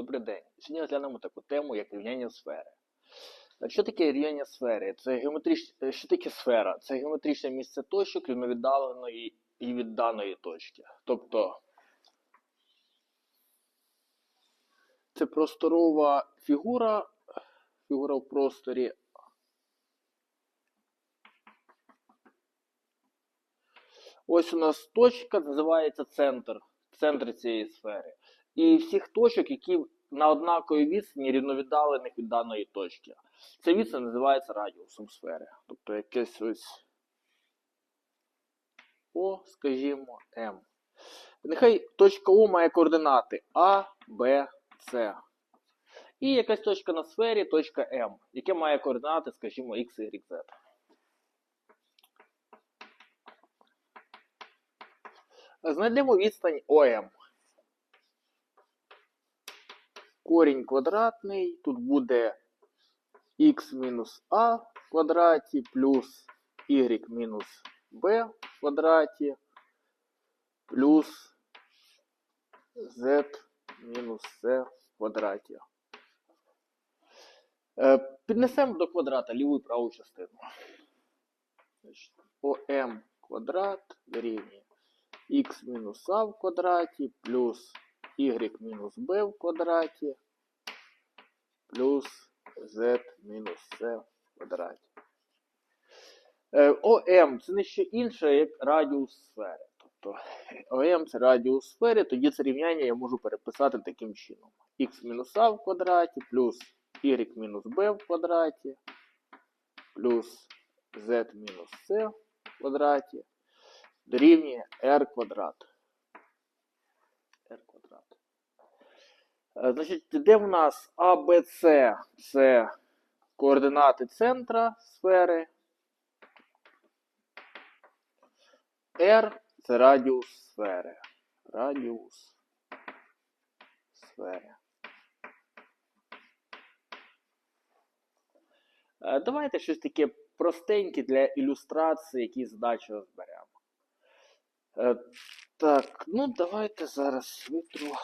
добрий день. Сьогодні розглянемо таку тему, як рівняння сфери. Що таке рівняння сфери? Це геометрич... е, Що таке сфера? Це геометричне місце точок рівновіддаленої і від даної точки. Тобто це просторова фігура, фігура в просторі. Ось у нас точка називається центр, центр цієї сфери. І всіх точок, які на однаковій відстані рівновіддалених від даної точки. Ця відстань називається радіусом сфери. Тобто якесь ось О, скажімо, М. Нехай точка О має координати А, Б, С. І якась точка на сфері, точка М, яка має координати, скажімо, X, Y, Z. Знайдемо відстань ОМ. Корінь квадратний. Тут буде х мінус а в квадраті плюс y мінус b в квадраті плюс z мінус c в квадраті. Е, Піднесемо до квадрата ліву і праву частину. ОМ квадрат дорівнює х мінус а в квадраті плюс y мінус b в квадраті плюс z мінус c в квадраті. Е, ОМ це не що інше, як радіус сфери. Тобто ОМ це радіус сфери, тоді це рівняння я можу переписати таким чином. х мінус а в квадраті плюс y мінус b в квадраті плюс z мінус c в квадраті дорівнює r квадрат. r квадрат. Е, Значить, де в нас А, Б, С це координати центра сфери. R це радіус сфери. Радіус сфери. Е, Давайте щось таке простеньке для ілюстрації, які задачі розберемо. Е, Так, ну давайте зараз витру.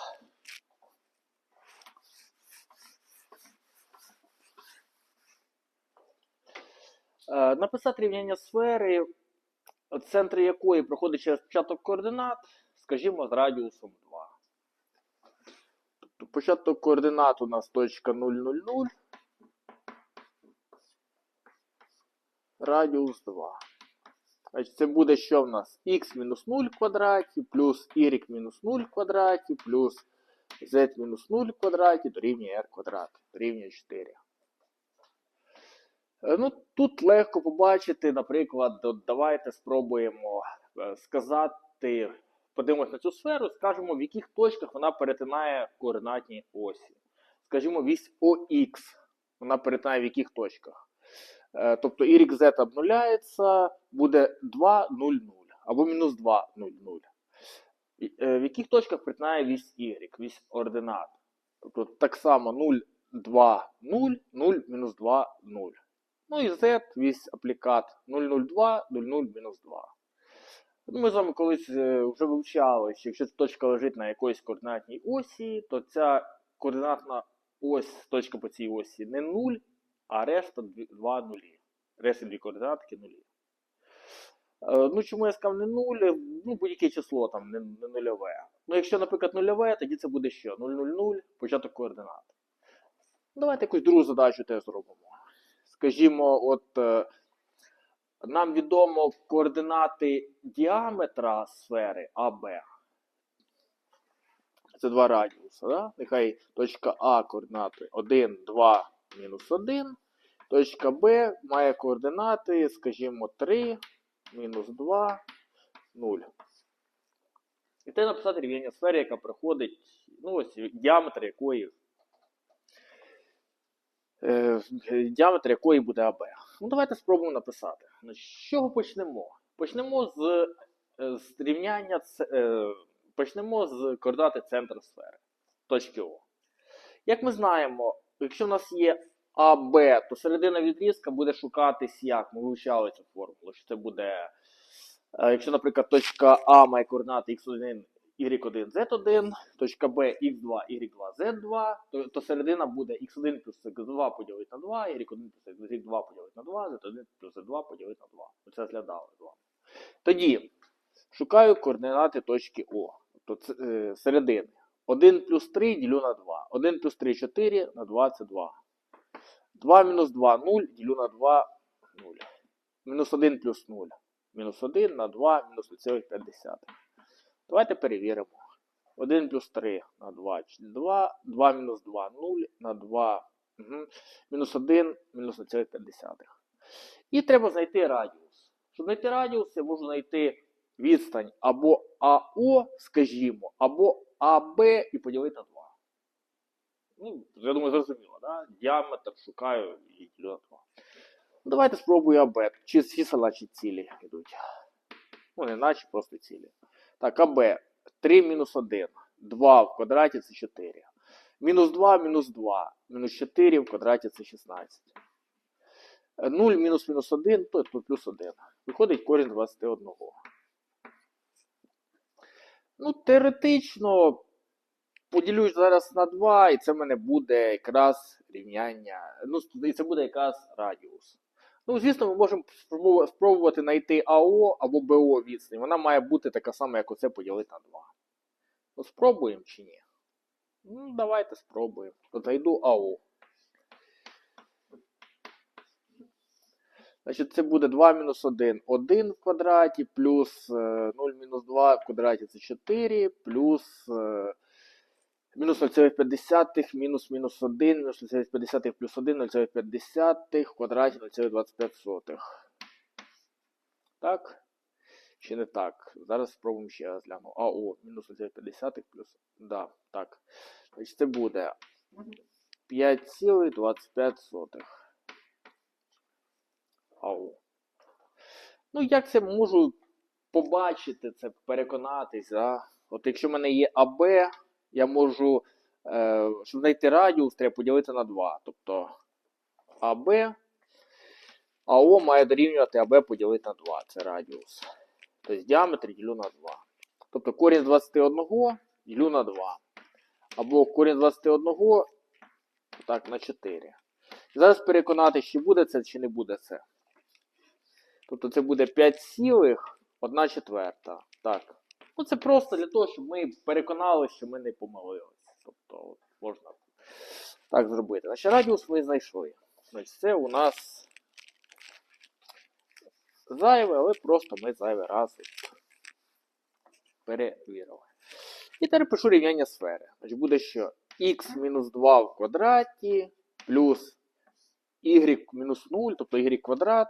Написати рівняння сфери, центр якої проходить через початок координат, скажімо, з радіусом 2. Тобто початок координат у нас точка 0, 0, 0. Радіус 2. Значить, це буде що в нас? х мінус 0 в квадраті, плюс y мінус 0 в квадраті, плюс z мінус 0 в квадраті дорівнює r квадрат, дорівнює 4. Е, Ну, тут легко побачити, наприклад, давайте спробуємо е, сказати, подивимось на цю сферу, скажемо, в яких точках вона перетинає координатні осі. Скажімо, вісь ОХ, вона перетинає в яких точках. Е, Тобто YZ обнуляється, буде 2, 0, 0, або мінус 2, 0, 0. Е, В яких точках перетинає вісь Y, вісь ординат? Тобто так само 0, 2, 0, 0, мінус 2, 0. Ну і Z, вісь аплікат 002, 00, мінус 2. Ну, Ми з вами колись е, вже вивчали, що якщо точка лежить на якоїсь координатній осі, то ця координатна ось, точка по цій осі не 0, а решта 2 нулі. Решта дві координатки нулі. Е, Ну, чому я сказав не 0? Ну, будь-яке число там не, не нульове. Ну, якщо, наприклад, нульове, тоді це буде що? 000, початок координат. Давайте якусь другу задачу теж зробимо. Скажімо, от е, нам відомо координати діаметра сфери АБ. Це два радіуси. Да? Нехай точка А координати 1, 2, мінус 1. Точка Б має координати, скажімо, 3, мінус 2, 0. І те написати рівняння сфери, яка проходить, ну ось діаметр якої. Е, діаметр якої буде АБ. Ну, давайте спробуємо написати. Ну, з чого почнемо? Почнемо з, е, з рівняння, е, почнемо з координати центру сфери, точки О. Як ми знаємо, якщо в нас є АБ, то середина відрізка буде шукатись як? Ми вивчали цю формулу, що це буде, якщо, наприклад, точка А має координати x1, y1, z1, точка b, x2, y2, z2, то, то середина буде x1 плюс x2 поділити на 2, y1 плюс y2 поділити на 2, z1 плюс z2 поділити на 2. Ми це розглядали з вами. Тоді шукаю координати точки О, тобто е, середини. 1 плюс 3 ділю на 2. 1 плюс 3 4, на 2 це 2. 2 мінус 2 0, ділю на 2 0. Мінус 1 плюс 0. Мінус 1 на 2, мінус 0,5. Давайте перевіримо. 1 плюс 3 на 2, 2, 2 мінус 2, 0, на 2, угу. мінус 1, мінус 0,5. І треба знайти радіус. Щоб знайти радіус, я можу знайти відстань або АО, скажімо, або АБ і поділити на 2. Ну, я думаю, зрозуміло, да? Діаметр шукаю і ділю на 2. Ну, давайте спробую АБ. Чи чисела, чи цілі йдуть. Ну, не наче, просто цілі. Так, АБ 3 мінус 1. 2 в квадраті це 4. Мінус 2, мінус 2. Мінус 4 в квадраті це 16. 0 мінус мінус 1, то плюс 1. Виходить корінь 21. Ну, теоретично поділюсь зараз на 2, і це в мене буде якраз рівняння. Ну, і це буде якраз радіус. Ну, звісно, ми можемо спробувати знайти АО або БО відстань. Вона має бути така сама, як оце поділити на 2. Ну, спробуємо чи ні? Ну, давайте спробуємо. То зайду АО. Значить, це буде 2 мінус 1 1 в квадраті, плюс е, 0 мінус 2 в квадраті це 4, плюс е, мінус 0,5, мінус мінус 1, мінус 0,5 плюс 1, 0,5 в квадраті 0,25. Так? Чи не так? Зараз спробуємо ще раз гляну. АО, мінус 0,5 плюс. Да, так. Значить, це буде 5,25. Ау. Ну, як це можу побачити, це переконатись, да? От якщо в мене є АБ, я можу, е, щоб знайти радіус, треба поділити на 2. Тобто АБ, АО має дорівнювати АБ поділити на 2. Це радіус. Тобто діаметр ділю на 2. Тобто корінь з 21 ділю на 2. Або корінь з 21 так, на 4. Зараз переконати, чи буде це, чи не буде це. Тобто це буде 5 цілих 1 четверта. Так. Ну це просто для того, щоб ми переконали, що ми не помилилися. Тобто можна так зробити. Значить, радіус ми знайшли. Значить, це у нас зайве, але просто ми зайвий раз перевірили. І тепер пишу рівняння сфери. Значить, буде що х мінус 2 в квадраті плюс y мінус 0, тобто y квадрат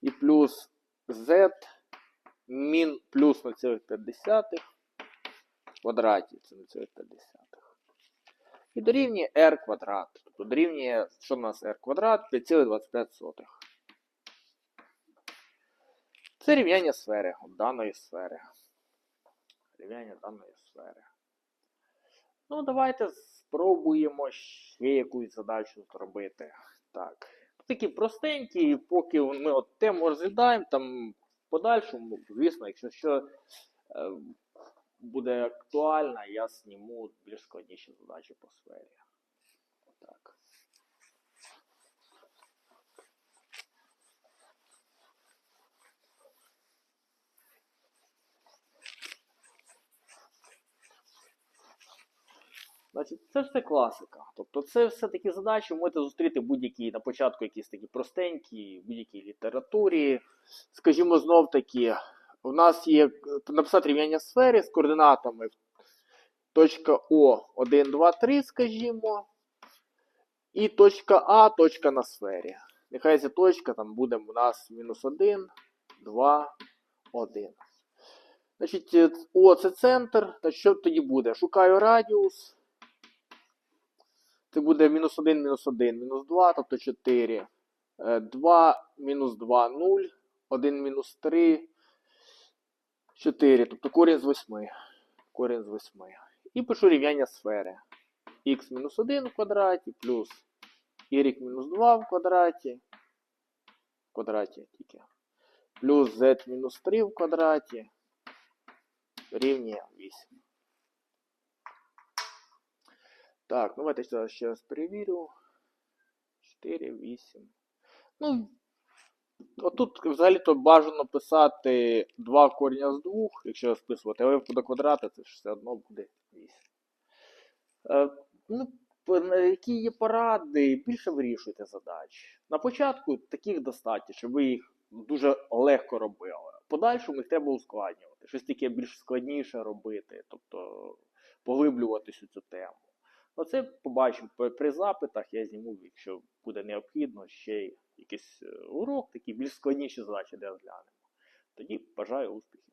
і плюс z мін плюс 0,5 в квадраті, це 0,5. І дорівнює r квадрат. Тобто дорівнює, що в нас r квадрат 5,25. Це рівняння сфери, даної сфери. Рівняння даної сфери. Ну, давайте спробуємо ще якусь задачу зробити. Так такі простенькі, поки ми от тему розглядаємо, там подальшому, звісно, якщо що е, буде актуально, я зніму більш складніші задачі по сфері. Так. Значить, це все класика. Тобто це все такі задачі, ви можете зустріти будь-які на початку якісь такі простенькі, будь-якій літературі. Скажімо, знов таки, у нас є написати рівняння сфери з координатами точка О 1, 2, 3, скажімо. І точка А, точка на сфері. Нехай ця точка там буде у нас мінус 1, 2, 1. Значить, О це центр. Та що тоді буде? Шукаю радіус. Це буде мінус 1, мінус 1, мінус 2, тобто 4. 2, мінус 2, 0. 1 мінус 3, 4. Тобто корінь з 8. Корінь з 8. І пишу рівняння сфери. х мінус 1 в квадраті плюс y мінус 2 в квадраті. В квадраті тільки. Плюс z мінус 3 в квадраті. рівня 8. Так, ну давайте ще раз перевірю. 4, 8. Ну, отут взагалі-то бажано писати 2 корення з 2, якщо списувати, але до квадрата це все одно буде 8. Е, ну, які є поради, більше вирішуйте задачі. На початку таких достатньо, щоб ви їх дуже легко робили. Подальшому їх треба ускладнювати, щось таке більш складніше робити, тобто поглиблюватись у цю тему. Оце побачимо при- запитах, я зніму, якщо буде необхідно, ще якийсь е, урок, такі більш складніші задачі, де розглянемо. Тоді бажаю успіхів.